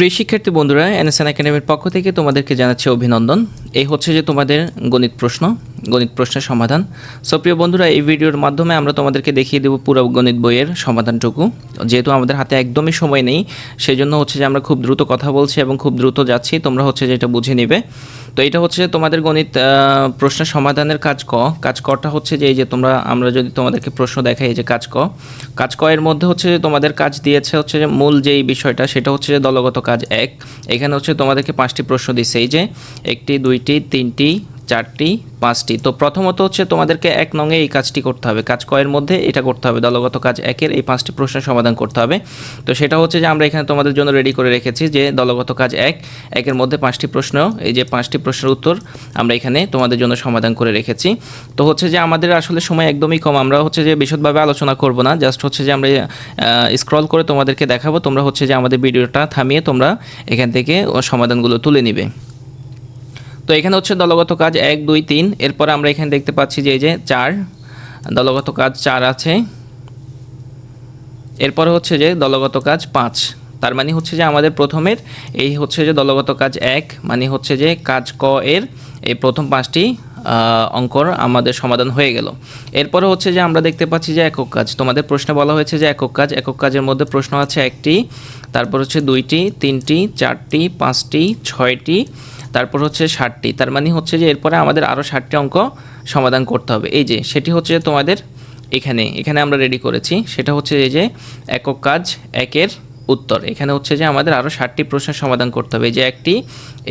প্রিয় শিক্ষার্থী বন্ধুরা, এনএসএন একাডেমির পক্ষ থেকে তোমাদেরকে জানাচ্ছি অভিনন্দন। এই হচ্ছে যে তোমাদের গণিত প্রশ্ন। গণিত প্রশ্নের সমাধান। সো বন্ধুরা, এই ভিডিওর মাধ্যমে আমরা তোমাদেরকে দেখিয়ে দেবো পুরো গণিত বইয়ের সমাধানটুকু। যেহেতু আমাদের হাতে একদমই সময় নেই সেই জন্য হচ্ছে যে আমরা খুব দ্রুত কথা বলছি এবং খুব দ্রুত যাচ্ছি, তোমরা হচ্ছে যে এটা বুঝে নিবে। তো এটা হচ্ছে তোমাদের গণিত প্রশ্নের সমাধানের কাজ ক। কাজ কটা হচ্ছে যে এই যে তোমরা, আমরা যদি তোমাদেরকে প্রশ্ন দেখাই এই যে কাজ ক। কাজ ক এর মধ্যে হচ্ছে যে তোমাদের কাজ দিয়েছে হচ্ছে যে মূল যেই বিষয়টা, সেটা হচ্ছে যে দলগত কাজ এক। এখানে হচ্ছে তোমাদেরকে পাঁচটি প্রশ্ন দিচ্ছে এই যে একটি, দুইটি, তিনটি চারটি, পাঁচটি। তো প্রথমত হচ্ছে তোমাদেরকে এক নঙে এই কাজটি করতে হবে। কাজ কয়ের মধ্যে এটা করতে হবে। দলগত কাজ একের এই পাঁচটি প্রশ্নের সমাধান করতে হবে। তো সেটা হচ্ছে যে আমরা এখানে তোমাদের জন্য রেডি করে রেখেছি যে দলগত কাজ এক, একের মধ্যে পাঁচটি প্রশ্ন, এই যে পাঁচটি প্রশ্নের উত্তর আমরা এখানে তোমাদের জন্য সমাধান করে রেখেছি। তো হচ্ছে যে আমাদের আসলে সময় একদমই কম। আমরা হচ্ছে যে বিশদভাবে আলোচনা করব না। জাস্ট হচ্ছে যে আমরা স্ক্রল করে তোমাদেরকে দেখাবো। তোমরা হচ্ছে যে আমাদের ভিডিওটা থামিয়ে তোমরা এখান থেকে সমাধানগুলো তুলে নিবে। তো এখানে হচ্ছে দলগত কাজ এক, দুই, তিন। এরপর আমরা এখানে দেখতে পাচ্ছি যে এই যে চার, দলগত কাজ চার আছে। এরপরে হচ্ছে যে দলগত কাজ পাঁচ। তার মানে হচ্ছে যে আমাদের প্রথমের, এই হচ্ছে যে দলগত কাজ এক মানে হচ্ছে যে কাজ ক এর এই প্রথম পাঁচটি অঙ্কর আমাদের সমাধান হয়ে গেল। এরপরে হচ্ছে যে আমরা দেখতে পাচ্ছি যে একক কাজ। তোমাদের প্রশ্নে বলা হয়েছে যে একক কাজ, একক কাজের মধ্যে প্রশ্ন আছে একটি, তারপর হচ্ছে দুইটি, তিনটি, চারটি, পাঁচটি, ছয়টি তারপর হচ্ছে ষাটটি। তার মানে হচ্ছে যে এরপরে আমাদের আরও ষাটটি অঙ্ক সমাধান করতে হবে। এই যে, সেটি হচ্ছে যে তোমাদের এখানে এখানে আমরা রেডি করেছি। সেটা হচ্ছে এই যে একক কাজ একের উত্তর। এখানে হচ্ছে যে আমাদের আরও ষাটটি প্রশ্নের সমাধান করতে হবে। এই যে একটি,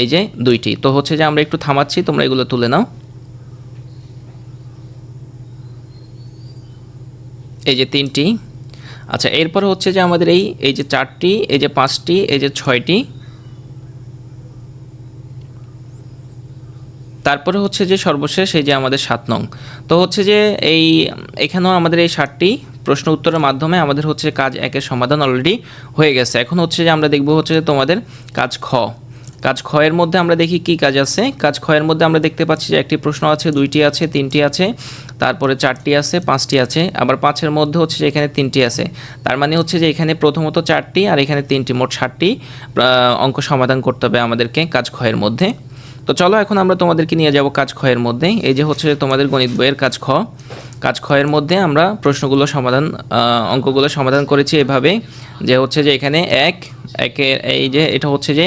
এই যে দুইটি। তো হচ্ছে যে আমরা একটু থামাচ্ছি, তোমরা এগুলো তুলে নাও। এই যে তিনটি। আচ্ছা এরপর হচ্ছে যে আমাদের এই এই যে চারটি, এই যে পাঁচটি, এই যে ছয়টি তারপরে হচ্ছে যে সর্বশেষ এই যে আমাদের সাত নং। তো হচ্ছে যে এই, এখানেও আমাদের এই ষাটটি প্রশ্ন উত্তরের মাধ্যমে আমাদের হচ্ছে কাজ একের সমাধান অলরেডি হয়ে গেছে। এখন হচ্ছে যে আমরা দেখব হচ্ছে যে তোমাদের কাজ খ। কাজ খ এর মধ্যে আমরা দেখি কি কাজ আছে? কাজ খ এর মধ্যে আমরা দেখতে পাচ্ছি যে একটি প্রশ্ন আছে, দুইটি আছে, তিনটি আছে, তারপরে চারটি আছে, পাঁচটি আছে, আবার পাঁচের মধ্যে হচ্ছে যে এখানে তিনটি আছে। তার মানে হচ্ছে যে এখানে প্রথমত চারটি আর এখানে তিনটি, মোট ষাটটি অঙ্ক সমাধান করতে হবে আমাদেরকে কাজ খ এর মধ্যে। তো চলো এখন আমরা তোমাদেরকে নিয়ে যাব কাজ ক্ষয়ের মধ্যে এই যে হচ্ছে তোমাদের গণিত বইয়ের কাজ খ। কাজ ক্ষয়ের মধ্যে আমরা প্রশ্নগুলো সমাধান অঙ্কগুলো সমাধান করেছি এভাবে যে হচ্ছে যে এখানে এক, একের এই যে এটা হচ্ছে যে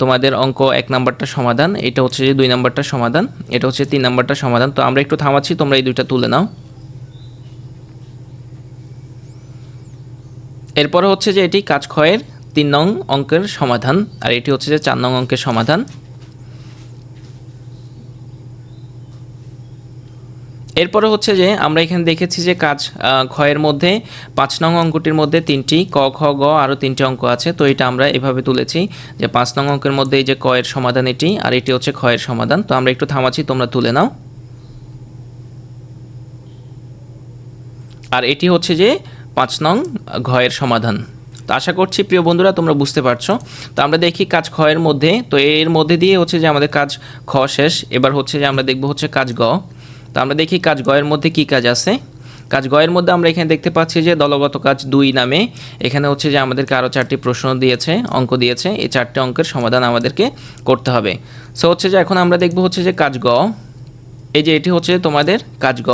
তোমাদের অঙ্ক এক নাম্বারটা সমাধান, এটা হচ্ছে যে দুই নাম্বারটা সমাধান, এটা হচ্ছে তিন নাম্বারটা সমাধান। তো আমরা একটু থামাচ্ছি, তোমরা এই দুইটা তুলে নাও। এরপরে হচ্ছে যে এটি কাজ ক্ষয়ের তিন নং অঙ্কের সমাধান, আর এটি হচ্ছে যে চার নং অঙ্কের সমাধান। এরপরে হচ্ছে যে আমরা এখানে দেখেছি যে কাজ ক্ষয়ের মধ্যে পাঁচ নং অঙ্কটির মধ্যে তিনটি, ক, খ, গ আরও তিনটি অঙ্ক আছে। তো এটা আমরা এভাবে তুলেছি যে পাঁচ নং অঙ্কের মধ্যে এই যে ক এর সমাধান এটি আর এটি হচ্ছে ক্ষয়ের সমাধান। তো আমরা একটু থামাচ্ছি, তোমরা তুলে নাও। আর এটি হচ্ছে যে পাঁচ নং ঘয়ের সমাধান। তো আশা করছি প্রিয় বন্ধুরা তোমরা বুঝতে পারছ। তো আমরা দেখি কাজ ক্ষয়ের মধ্যে। তো এর মধ্যে দিয়ে হচ্ছে যে আমাদের কাজ খ শেষ। এবার হচ্ছে যে আমরা দেখব হচ্ছে কাজ গ। তো আমরা দেখি কাজ গয়ের মধ্যে কি কাজ আছে। কাজ গয়ের মধ্যে আমরা এখানে দেখতে পাচ্ছি যে দলগত কাজ দুই নামে। এখানে হচ্ছে যে আমাদেরকে আরও চারটি প্রশ্ন দিয়েছে, অঙ্ক দিয়েছে। এই চারটি অঙ্কের সমাধান আমাদেরকে করতে হবে। সো হচ্ছে যে এখন আমরা দেখব হচ্ছে যে কাজ গ। এই যে এটি হচ্ছে তোমাদের কাজ গ।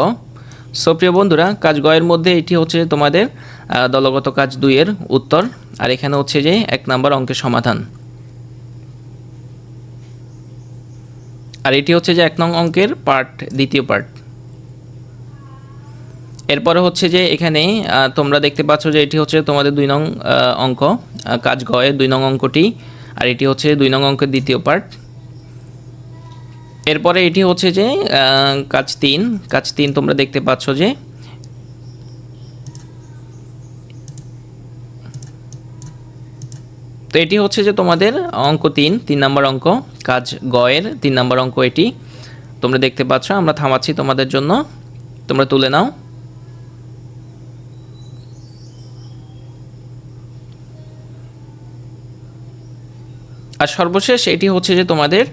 সো প্রিয় বন্ধুরা, কাজ গয়ের মধ্যে এটি হচ্ছে তোমাদের দলগত কাজ দুইয়ের উত্তর। আর এখানে হচ্ছে যে এক নাম্বার অঙ্কের সমাধান। আর এটি হচ্ছে যে এক নং অঙ্কের পার্ট দ্বিতীয় পার্ট এরপরে হচ্ছে যে এখানে তোমরা দেখতে পাচ্ছ যে এটি হচ্ছে তোমাদের দুই নং অঙ্ক কাজ গয়ের দুই নং অঙ্কটি, আর এটি হচ্ছে দুই নং অঙ্কের দ্বিতীয় পার্ট এরপরে এটি হচ্ছে যে কাজ তিন কাজ তিন তোমরা দেখতে পাচ্ছ যে তো এটি হচ্ছে যে তোমাদের অঙ্ক তিন তিন নম্বর অঙ্ক, কাজ গয়ের, তিন নম্বর অঙ্ক এটি। তোমরা দেখতে পাচ্ছ, আমরা থামাচ্ছি তোমাদের জন্য। তোমরা তুলে নাও। আর সর্বশেষ এটি হচ্ছে যে তোমাদের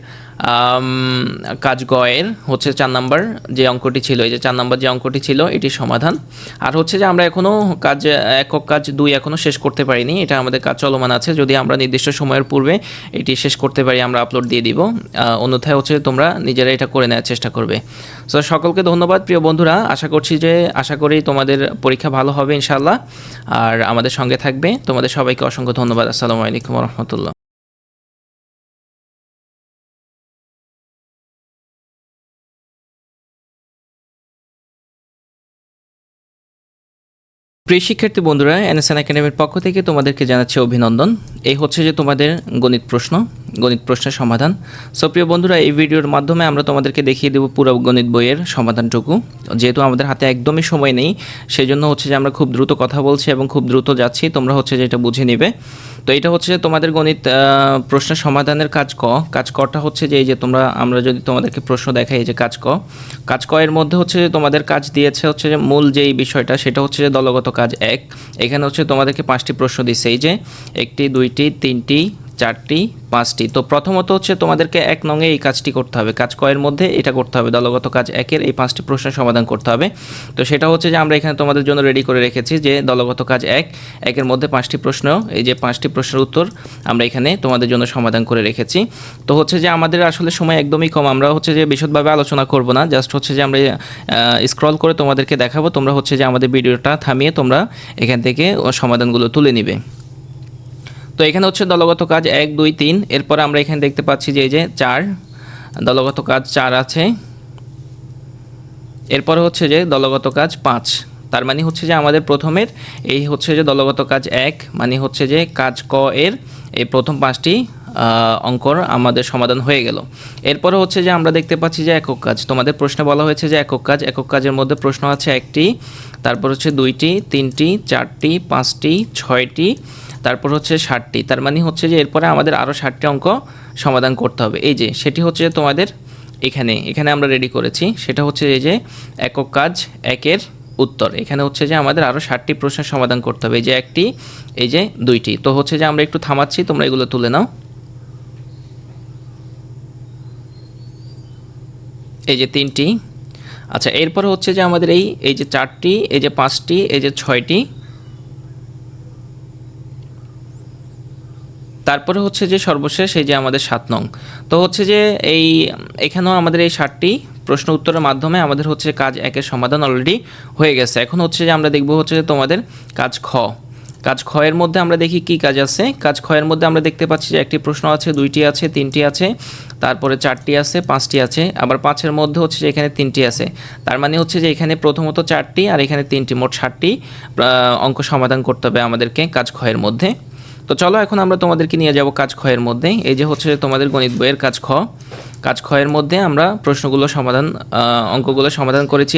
কাজ গয়ের হচ্ছে চার নাম্বার যে অঙ্কটি ছিল, এই যে চার নাম্বার যে অঙ্কটি ছিল, এটির সমাধান। আর হচ্ছে যে আমরা এখনও কাজ, একক কাজ দুই এখনও শেষ করতে পারিনি, এটা আমাদের কাজ চলমান আছে। যদি আমরা নির্দিষ্ট সময়ের পূর্বে এটি শেষ করতে পারি, আমরা আপলোড দিয়ে দিব। অন্যথায় হচ্ছে তোমরা নিজেরা এটা করে নেওয়ার চেষ্টা করবে। সো সকলকে ধন্যবাদ, প্রিয় বন্ধুরা। আশা করছি যে, আশা করি তোমাদের পরীক্ষা ভালো হবে ইনশাল্লাহ আর আমাদের সঙ্গে থাকবে। তোমাদের সবাইকে অসংখ্য ধন্যবাদ। আসসালামু আলাইকুম রহমতুল্লাহ। প্রিয় শিক্ষার্থী বন্ধুরা, এনএসএন একাডেমির পক্ষ থেকে তোমাদেরকে জানাচ্ছি অভিনন্দন। এই হচ্ছে যে তোমাদের গণিত প্রশ্ন। গণিত প্রশ্নের সমাধান। সো বন্ধুরা, এই ভিডিওর মাধ্যমে আমরা তোমাদেরকে দেখিয়ে দেবো পুরো গণিত বইয়ের সমাধানটুকু। যেহেতু আমাদের হাতে একদমই সময় নেই সেই জন্য হচ্ছে যে আমরা খুব দ্রুত কথা বলছি এবং খুব দ্রুত যাচ্ছি। তোমরা হচ্ছে যে এটা বুঝে নেবে। তো এটা হচ্ছে যে তোমাদের গণিত প্রশ্নের সমাধানের কাজ ক। কাজ কটা হচ্ছে যে এই যে তোমরা, আমরা যদি তোমাদেরকে প্রশ্ন দেখাই এই যে কাজ ক। কাজ ক এর মধ্যে হচ্ছে যে তোমাদের কাজ দিয়েছে হচ্ছে যে মূল যেই বিষয়টা, সেটা হচ্ছে যে দলগত কাজ এক। এখানে হচ্ছে তোমাদেরকে পাঁচটি প্রশ্ন দিচ্ছে এই যে একটি, দুইটি, তিনটি চারটি, পাঁচটি। তো প্রথমত হচ্ছে তোমাদেরকে এক নঙে এই কাজটি করতে হবে। কাজ কয়ের মধ্যে এটা করতে হবে। দলগত কাজ একের এই পাঁচটি প্রশ্নের সমাধান করতে হবে। তো সেটা হচ্ছে যে আমরা এখানে তোমাদের জন্য রেডি করে রেখেছি যে দলগত কাজ এক, একের মধ্যে পাঁচটি প্রশ্ন, এই যে পাঁচটি প্রশ্নের উত্তর আমরা এখানে তোমাদের জন্য সমাধান করে রেখেছি। তো হচ্ছে যে আমাদের আসলে সময় একদমই কম। আমরা হচ্ছে যে বিশদভাবে আলোচনা করব না। জাস্ট হচ্ছে যে আমরা স্ক্রল করে তোমাদেরকে দেখাবো। তোমরা হচ্ছে যে আমাদের ভিডিওটা থামিয়ে তোমরা এখান থেকে সমাধানগুলো তুলে নিবে। তো এখানে হচ্ছে দলগত কাজ এক, দুই, তিন। এরপর আমরা এখানে দেখতে পাচ্ছি যে এই যে চার, দলগত কাজ চার আছে। এরপর হচ্ছে যে দলগত কাজ পাঁচ। তার মানে হচ্ছে যে আমাদের প্রথমের এই হচ্ছে যে দলগত কাজ এক মানে হচ্ছে যে কাজ ক এর এই প্রথম পাঁচটি অঙ্কর আমাদের সমাধান হয়ে গেল। এরপরে হচ্ছে যে আমরা দেখতে পাচ্ছি যে একক কাজ। তোমাদের প্রশ্নে বলা হয়েছে যে একক কাজ, একক কাজের মধ্যে প্রশ্ন আছে একটি, তারপর হচ্ছে দুইটি, তিনটি, চারটি, পাঁচটি, ছয়টি তারপর হচ্ছে ষাটটি। তার মানে হচ্ছে যে এরপরে আমাদের আরও ষাটটি অঙ্ক সমাধান করতে হবে। এই যে, সেটি হচ্ছে যে তোমাদের এখানে এখানে আমরা রেডি করেছি। সেটা হচ্ছে এই যে একক কাজ একের উত্তর। এখানে হচ্ছে যে আমাদের আরও ষাটটি প্রশ্নের সমাধান করতে হবে। এই যে একটি, এই যে দুইটি। তো হচ্ছে যে আমরা একটু থামাচ্ছি, তোমরা এগুলো তুলে নাও। এই যে তিনটি। আচ্ছা এরপরে হচ্ছে যে আমাদের এই এই যে চারটি, এই যে পাঁচটি, এই যে ছয়টি তারপরে হচ্ছে যে সর্বশেষ এই যে আমাদের সাত নং। তো হচ্ছে যে এই, এখানেও আমাদের এই ষাটটি প্রশ্ন উত্তরের মাধ্যমে আমাদের হচ্ছে কাজ একের সমাধান অলরেডি হয়ে গেছে। এখন হচ্ছে যে আমরা দেখব হচ্ছে তোমাদের কাজ খ। কাজ ক্ষয়ের মধ্যে আমরা দেখি কি কাজ আছে। কাজ ক্ষয়ের মধ্যে আমরা দেখতে পাচ্ছি যে একটি প্রশ্ন আছে, দুইটি আছে, তিনটি আছে, তারপরে চারটি আছে, পাঁচটি আছে, আবার পাঁচের মধ্যে হচ্ছে যে এখানে তিনটি আছে। তার মানে হচ্ছে যে এখানে প্রথমত চারটি আর এখানে তিনটি, মোট ষাটটি অঙ্ক সমাধান করতে হবে আমাদেরকে কাজ ক্ষয়ের মধ্যে। তো চলো এখন আমরা তোমাদেরকে নিয়ে যাব কাজ খয়ের মধ্যে এই যে হচ্ছে তোমাদের গণিত বইয়ের কাজ খ। কাজ খয়ের মধ্যে আমরা প্রশ্নগুলো সমাধান অঙ্কগুলো সমাধান করেছি।